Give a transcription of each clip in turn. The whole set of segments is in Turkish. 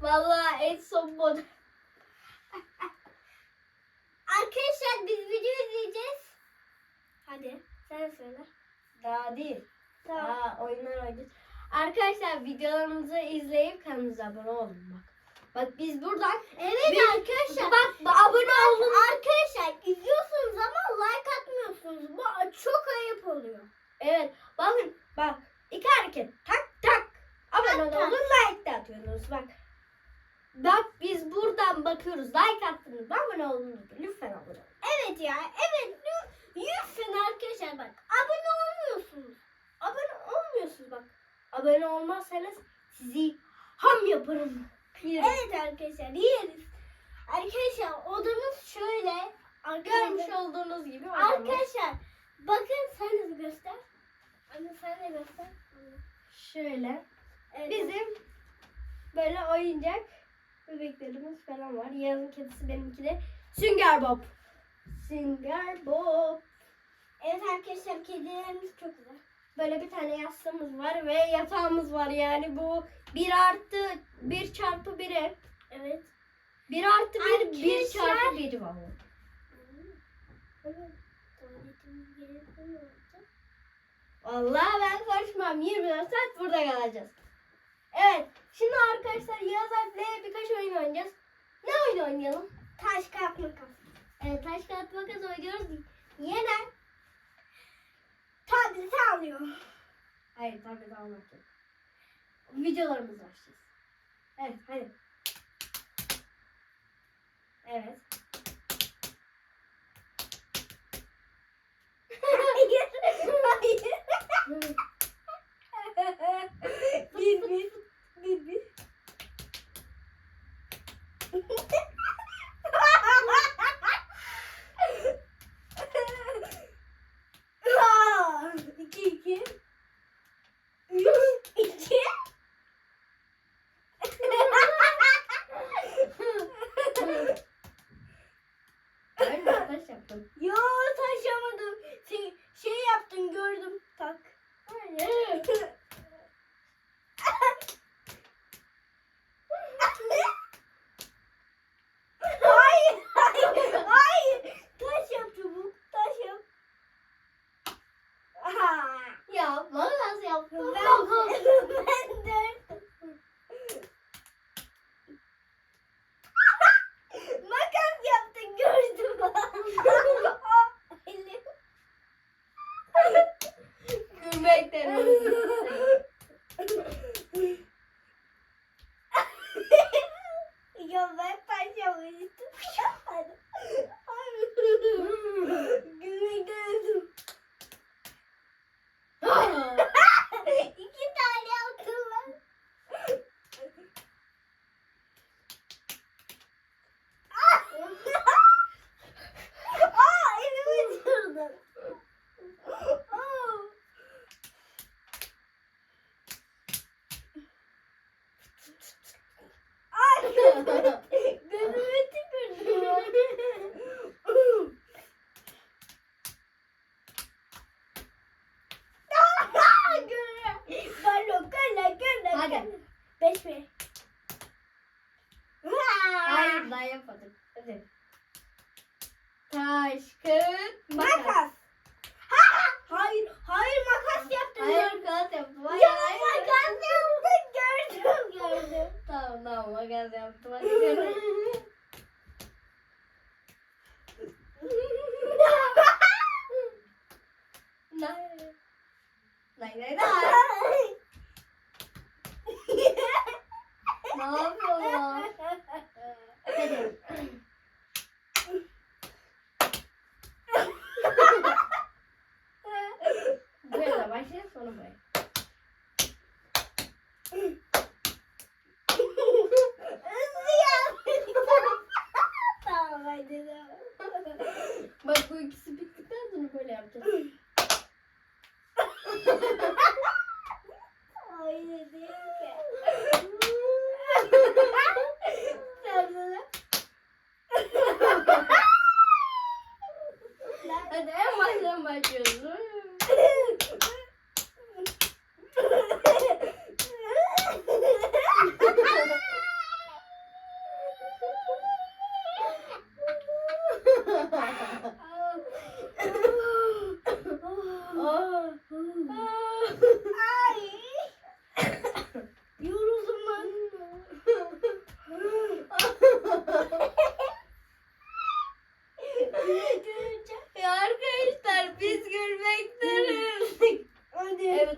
Vallahi en son model. Arkadaşlar biz video izleyeceğiz. Hadi sen söyle. Daha değil. Tamam. Daha oyunlar oynayacağız. Arkadaşlar videolarımızı izleyip kanalımıza abone olun bak. Bak biz buradan Evet Biz- arkadaşlar. bak abone olun. Arkadaşlar izliyorsunuz ama like atmıyorsunuz. Bu çok ayıp oluyor. Evet bakın bak iki hareket tak tak. Abone olun like de atıyorsunuz bak. Bak biz buradan bakıyoruz like attınız abone olun lütfen abone olun. Evet ya evet lü- lütfen arkadaşlar bak abone olmuyorsunuz. Abone olmuyorsunuz bak. Abone olmazsanız sizi ham yaparım. Yerim. Evet arkadaşlar yeriz. Arkadaşlar odamız şöyle. Görmüş olduğunuz gibi odamız. arkadaşlar bakın sen de göster. Anne sen de göster. Şöyle Evet. bizim böyle oyuncak bebeklerimiz falan var. Yazın kedisi benimki de Sünger Bob. Sünger Bob. Evet arkadaşlar kedilerimiz çok güzel. Böyle bir tane yastığımız var ve yatağımız var. Yani bu 1 artı 1 çarpı 1 ev. Evet. 1 artı 1 1 Arkadaşlar- çarpı 1 var. Vallahi ben karışmam. 24 saat burada kalacağız. Evet. Şimdi arkadaşlar Yağız Alp'le birkaç oyun oynayacağız. Ne oyun oynayalım? Taş kağıt makas. Evet, taş kağıt makas oynuyoruz. Yenen. Tableti alıyor. Hayır tabii almak yok. Videolarımız başlayacağız. Evet hadi. Evet.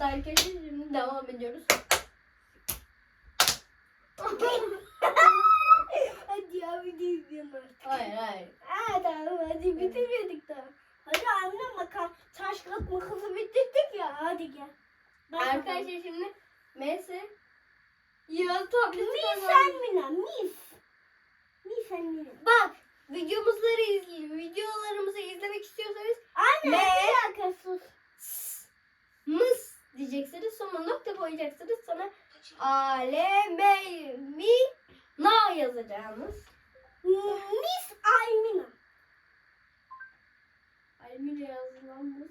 Evet arkadaşlar şimdi devam ediyoruz. Hadi ya de izleyelim artık. Hayır hayır. Ha tamam hadi bitirmedik daha. Hadi anne makas taş kat makası bitirdik ya hadi gel. Bak Arkadaşlar şimdi Messi ya Mis kazandı. sen Mina mis. Mis sen Mina. Bak videomuzları izleyin. Videolarımızı izlemek istiyorsanız Anne Ne? bir dakika sus. mıs diyeceksiniz. Sonra nokta koyacaksınız. Sonra aleme mi na yazacağınız. Mis Aymina. Almine yazılan mı?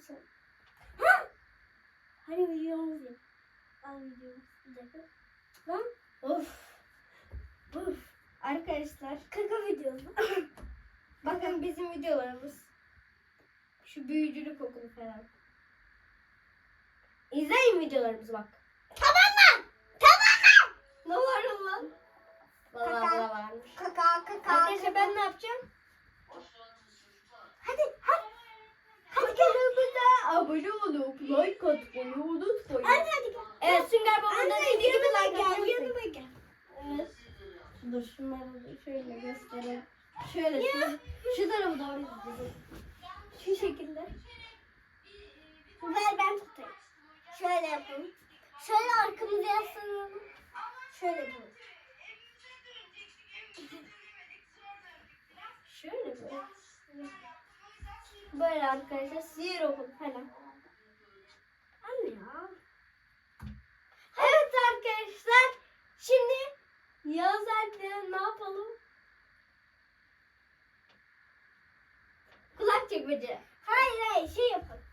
Hadi videomuz yap. Al videomuz. Bir dakika. Lan Of. Of. Arkadaşlar kaka videosu. bakın bizim videolarımız. Şu büyücülük okulu falan. İzleyin videolarımızı bak. tamam mı? Tamam mı? Ne var lan? Valla valla varmış. Kaka kaka. Arkadaşlar ben ne yapacağım? Hadi hadi. Hadi kanalımıza abone olup like atmayı unutmayın. Hadi hadi gel. Evet Sünger Baba'da Anne dediği gibi like gel atmayı yanıma gel. Evet. Dur şunları şöyle göstereyim. Şöyle şu, şu tarafı doğru izleyelim. Şu şekilde. Ver ben tutayım. Şöyle yapalım. Şöyle arkamıza yaslanalım. Şöyle yapalım. Şöyle böyle. Böyle arkadaşlar sihir okul falan. Anne ya. Evet arkadaşlar. Şimdi yaz Alp'le ne yapalım? Kulak çekmece. Hayır hayır şey yapalım.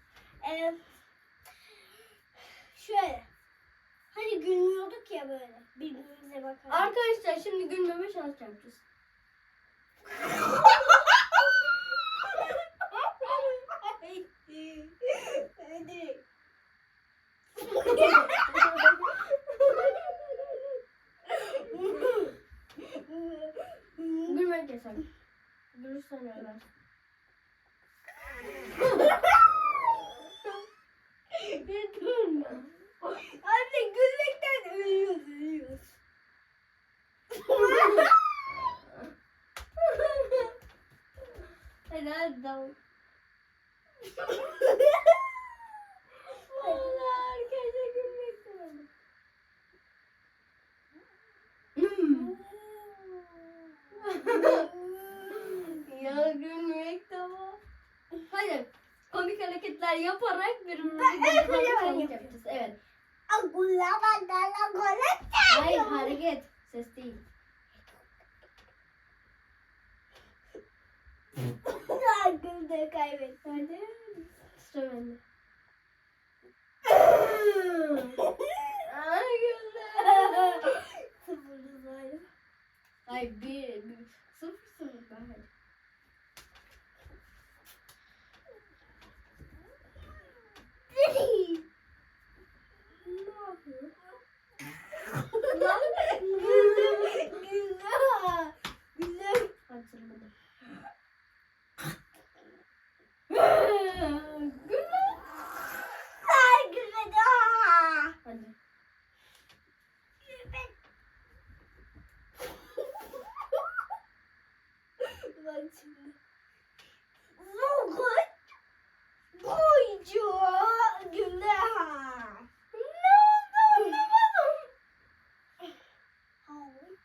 Ee, şöyle. Gülmüyorduk ya böyle. Birbirimize bakarak. Arkadaşlar şimdi gülmeme şans yapacağız. Hadi. Gülmek yasak. Gülürsen öler. Gülme. Anne gülmekten ölüyoruz ölüyoruz. Tamam. Allah arkadaşlar ya gülmek tamam. Hadi komik hareketler yaparak komik evet, yapıyorum. yapacağız. Evet. Hayır hareket. Ses değil. Güldü kaybetti. Hadi. Sıra bende. Ay. Sıfırız hala. Hayır bir, bir sıfır sıfır ben hadi. Ne yapıyor? Lan. Güldü. Güldü. Güldü. Hatırladım. Gül lan. Ay gülmedi. Aa. Hadi. Bak şimdi. Zogut. Boycu. Güldü. Ne oldu anlamadım. Hayır.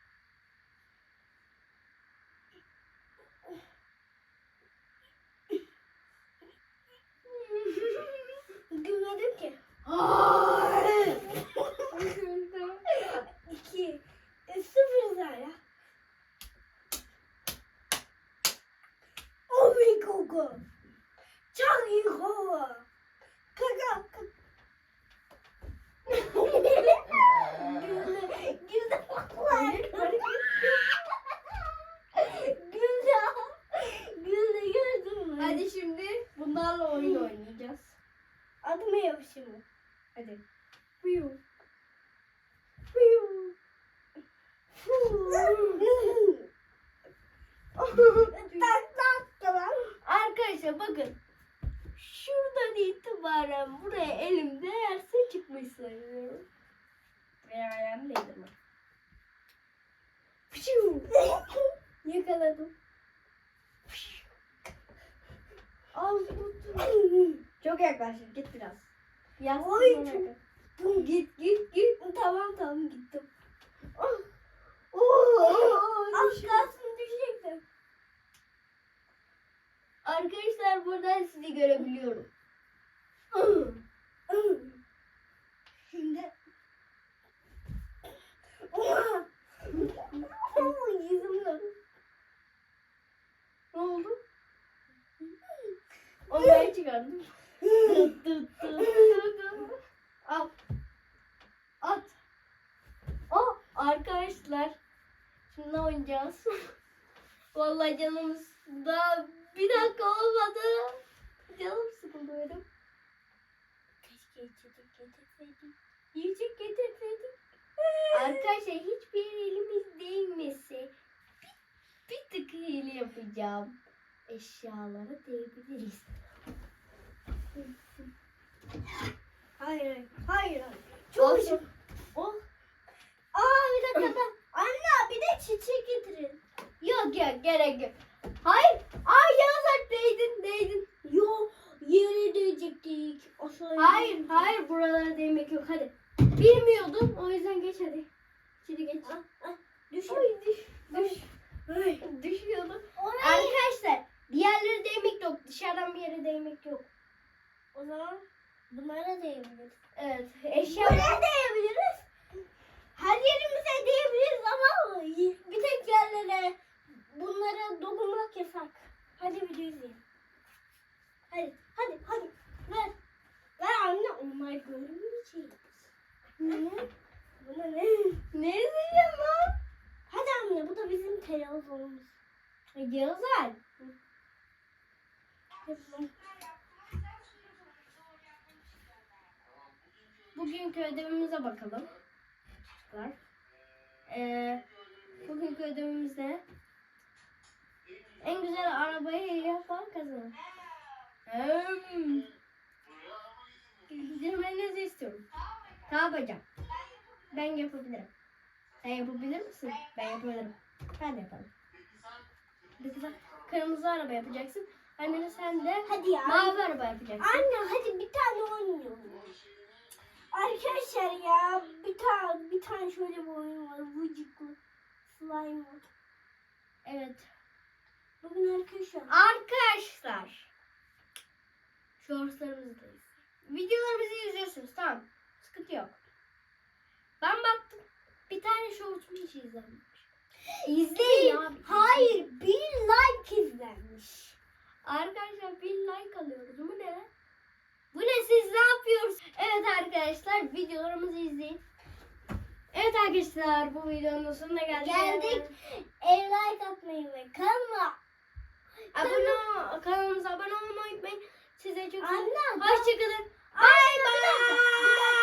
Gülmedim ki. Hayır. Güldüm. İki. E, sıfır Zara. Oh my god. Çok Hiho. Kaka. Güldü. Güldü baklar. Güldü. Güldü gördün mü? Hadi şimdi bunlarla oyun oynayacağız. Adıma yapışır mı? Hadi. Fiu. Fiu. Tak tak tamam. Arkadaşlar bakın. Şuradan itibaren buraya elim değerse çıkmış sayıyorum. Veya ayağımı değdirme. Yakaladım. Al tuttum. Çok yaklaştın. Git biraz. Yastık Oy, çok-. Git git git. Tamam tamam gittim. Oh. Oo, Az düşün. kalsın Arkadaşlar buradan sizi görebiliyorum. Şimdi yüzümden. Ne oldu? Onu ben çıkardım. Al. At. Oh arkadaşlar. Şimdi ne oynayacağız? Vallahi canımız daha bir dakika olmadı. Canım sıkıldı benim. Keşke içecek getirseydim. Yiyecek getirseydim. Arkadaşlar hiçbir elimiz değmesi. Bir, bir tık hile yapacağım. Eşyalara değebiliriz. Hayır hayır. Hayır. Çok Olsun. Oh. Aa bir dakika da. Anne bir de çiçek getirin. Yok yok gerek yok. Hayır. Değdin değdin. Yo yere değecektik. Aşağıya Hayır değecektik. hayır buralara değmek yok hadi. Bilmiyordum o yüzden geç hadi. İçeri geç. Ah, ah, Düşün. Ay düş düş. Ay. Düşüyordum. Arkadaşlar bir yerlere değmek yok. Dışarıdan bir yere değmek yok. O zaman bunlara değebiliriz. Evet. Eşya Buraya değebiliriz. Her yerimize değebiliriz ama bir tek yerlere bunlara dokunmak yasak. Hadi video izleyelim. Hadi hadi hadi ver. Ver anne onlar görmeyecek. Ne? Buna ne? ne izleyeceğim lan? Hadi anne bu da bizim televizyonumuz. Yağızak. Bugünkü ödevimize bakalım. Çocuklar. Ee, bugünkü ödevimiz ne? En güzel arabayı yapan kazanır. Hmm. Girmenizi istiyorum. Ne yapacağım? Ben yapabilirim. Sen yapabilir misin? Ben yapabilirim. Ben de yaparım. Güzel kırmızı araba yapacaksın. Anne sen de Hadi ya. mavi araba yapacaksın. Anne hadi bir tane oynayalım. Arkadaşlar ya bir tane bir tane şöyle bir oyun var. Vıcıklı slime. Evet. Bugün arkadaşlar. Arkadaşlar. Shortslarımızdayız. Videolarımızı izliyorsunuz tamam. Sıkıntı yok. Ben baktım. Bir tane shorts'um hiç izlenmemiş. İzleyin abi. Hayır bir like izlenmiş. Arkadaşlar bir like alıyoruz. Bu ne? Bu ne siz ne yapıyorsunuz? Evet arkadaşlar videolarımızı izleyin. Evet arkadaşlar bu videonun sonuna geldik. Geldik. El like atmayı ve kanalıma. Abone, kanalımıza abone olmayı unutmayın. Size çok Anne. Hoşçakalın. Bir dakika.